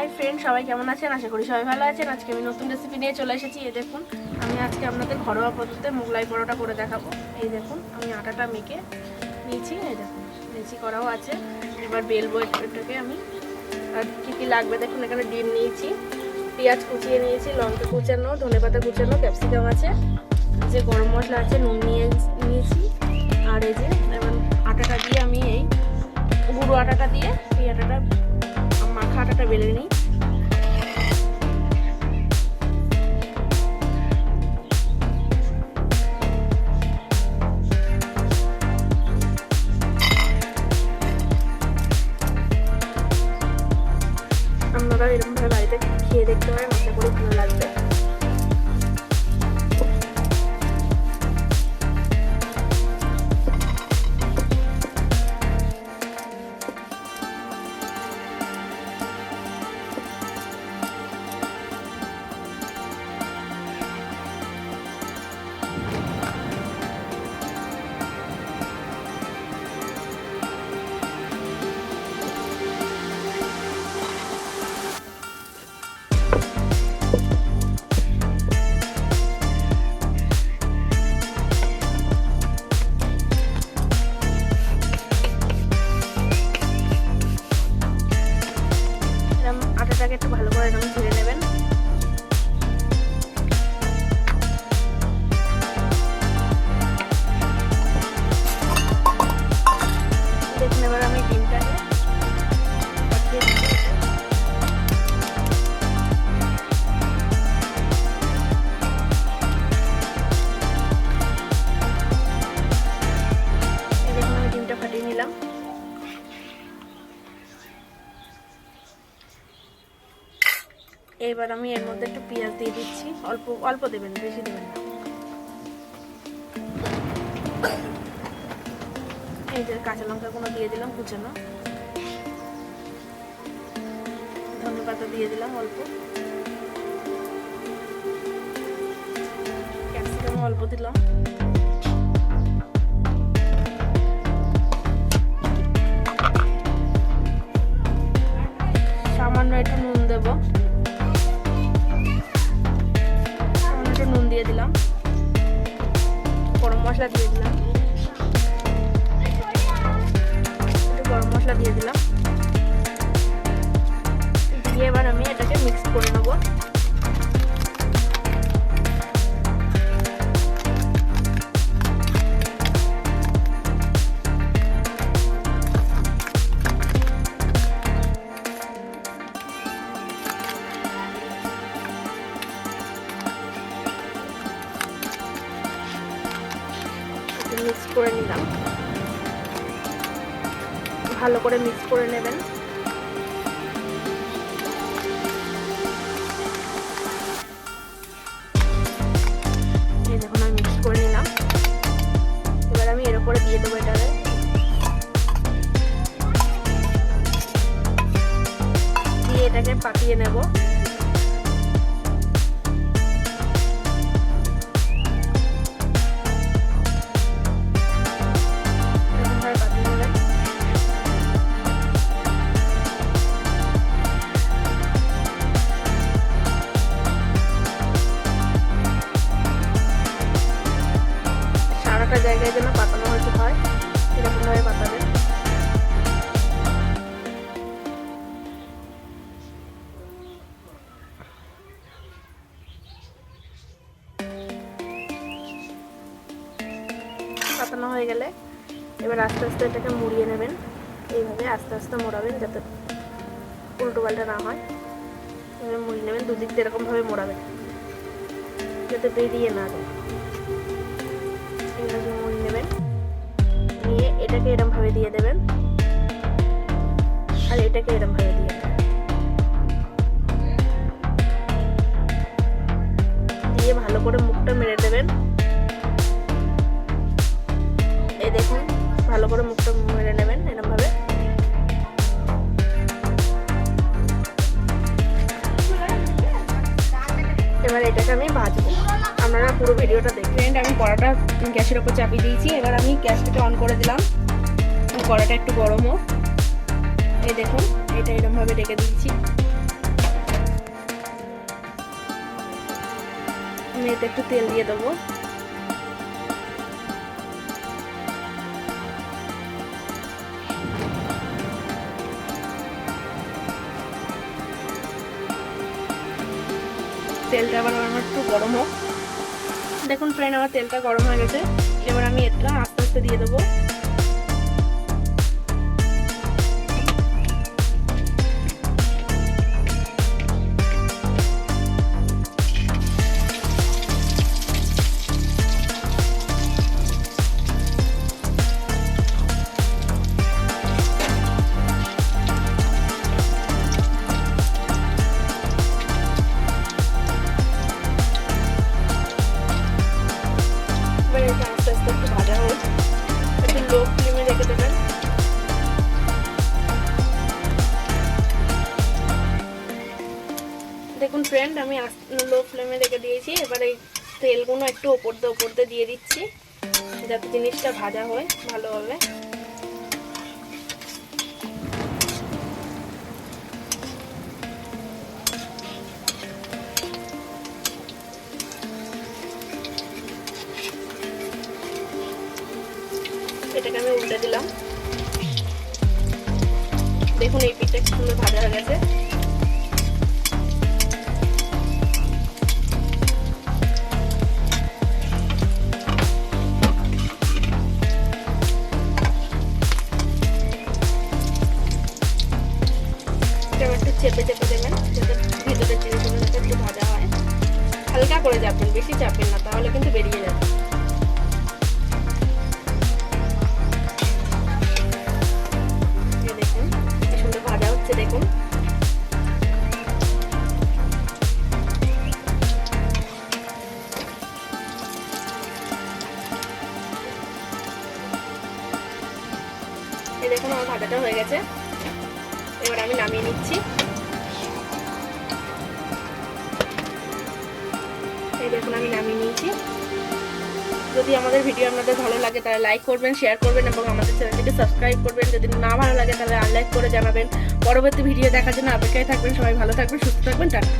Hi friend, সবাই কেমন আছেন? আশা করি সবাই ভালো আছেন। আজকে আমি নতুন রেসিপি নিয়ে চলে এসেছি। এই দেখুন, আমি আজকে আপনাদের ঘরোয়া পদ্ধতিতে মোগলাই পরোটা করে দেখাবো। এই দেখুন, আমি আটাটা মেখে নিয়েছি। এই দেখুন লেচি করাও আছে। এবার বেলবো এটাকে আমি। আর কী কী লাগবে দেখুন, এখানে ডিম নিয়েছি, পেঁয়াজ কুচিয়ে নিয়েছি, লঙ্কা কুচানো ধনেপাতা কুচানো, ক্যাপসিকাম আছে, যে গরম মশলা আছে, নুন নিয়ে নিয়েছি। আর এই যে আটাটা দিয়ে আমি এই গুঁড়ো আটাটা দিয়ে এই আটাটা মাখা আটাটা বেলে নিই। আপনারা এরকমভাবে বাড়িতে খেয়ে দেখতে পারেন এবার আমি এর মধ্যে একটু পেঁয়াজ দিয়ে দিচ্ছি। অল্প অল্প দেবেন, বেশি দেবেন না। এই যে কাঁচা লঙ্কাগুলো দিয়ে দিলাম কুচানো। ধনে পাতা দিয়ে দিলাম অল্প। ক্যাপসিকাম অল্প দিলাম। মশলা দিয়ে দিলাম। একটু গরম মশলা দিয়ে দিলাম। মিক্স করে নিলাম। ভালো করে মিক্স করে নেবেন। দেখুন, আমি মিক্স করে নিলাম। এবার আমি এর উপরে দিয়ে দেবো এটাকে। দিয়ে এটাকে পাকিয়ে নেব। জায়গায় যেন পাতানো হয়তো হয় এরকমভাবে পাতাবেন পাতানো হয়ে গেলে এবার আস্তে আস্তে এটাকে মুড়িয়ে নেবেন। এইভাবে আস্তে আস্তে মোড়াবেন যাতে উল্টো পাল্টা না হয়। এভাবে মুড়িয়ে নেবেন, দুদিক দিয়ে এরকমভাবে মোড়াবেন, যাতে বেরিয়ে না যায়। এইভাবে মুড়িয়ে নেবেন নিয়ে এটাকে এরমভাবে দিয়ে দেবেন। আর এটাকে এরমভাবে দিয়ে দেবেন। দিয়ে ভালো করে মুখটা মেরে দেবেন। এই দেখুন, ভালো করে মুখটা মেরে নেবেন এরমভাবে। এবার এটাকে আমি ভাজবো আপনারা পুরো ভিডিওটা দেখবেন। আমি কড়াটা গ্যাসের ওপর চাপিয়ে দিয়েছি। এবার আমি গ্যাসটাকে অন করে দিলাম। কড়াটা একটু গরম হোক। এই দেখুন, এটা এরকমভাবে ডেকে দিয়েছি। আমি এতে একটু তেল দিয়ে দেবো। তেলটা আবার আমার একটু গরম হোক। দেখুন ফ্রেন্ড আমার তেলটা গরম হয়ে গেছে। এবার আমি এটা আস্তে আস্তে দিয়ে দেবো। ফ্রেন্ড আমি লো ফ্লেমে রেখে দিয়েছি। এবার এই তেলগুলো একটু ওপর দিয়ে ওপর দিয়ে দিয়ে দিচ্ছি, যাতে জিনিসটা ভাজা হয় ভালোভাবে। এটাকে আমি উল্টে দিলাম। দেখুন, এই পিঠটা সুন্দর ভাজা হয়ে গেছে। বেশি চাপবেন না, তাহলে কিন্তু বেরিয়ে যাবে দেখুন, কি হচ্ছে, দেখুন। দেখুন, আমার ভাজাটা হয়ে গেছে। এবার আমি নামিয়ে নিচ্ছি। এই দেখুন, আমি নামিয়ে নিয়েছি। যদি আমাদের ভিডিও আপনাদের ভালো লাগে, তাহলে লাইক করবেন শেয়ার করবেন এবং আমাদের চ্যানেলটিকে সাবস্ক্রাইব করবেন। যদি না ভালো লাগে, তাহলে আনলাইক করে জানাবেন। পরবর্তী ভিডিও দেখার জন্য অপেক্ষায় থাকবেন। সবাই ভালো থাকবেন, সুস্থ থাকবেন, টাটা।